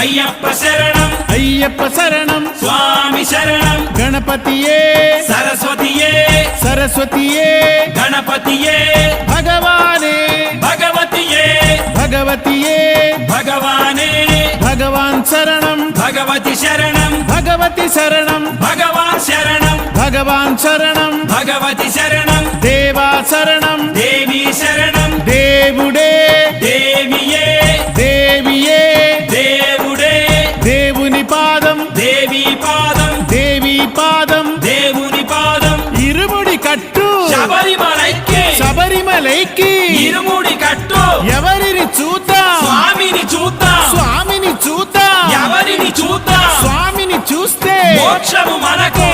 ஐயப்ப சரணம். ஐயப்ப சரணம். சுவாமி சரணம். கணபதியே. சரஸ்வதியே. சரஸ்வதியே. கணபதியே. பகவானே. பகவதியே. பகவதியே. பகவானே. பகவான் சரணம். பகவதி சரணம். பகவதி சரணம். பகவான் சரணம். பகவான் சரணம். பகவதி சரணம். தேவா சரணம். కట్టు. శబరిమలైకి. శబరిమలైకి. ఇరుముడి కట్టు. ఎవరిని చూద్దాం? స్వామిని చూద్దాం. స్వామిని చూద్దాం. ఎవరిని చూద్దాం? స్వామిని చూస్తే మోక్షము మనకు.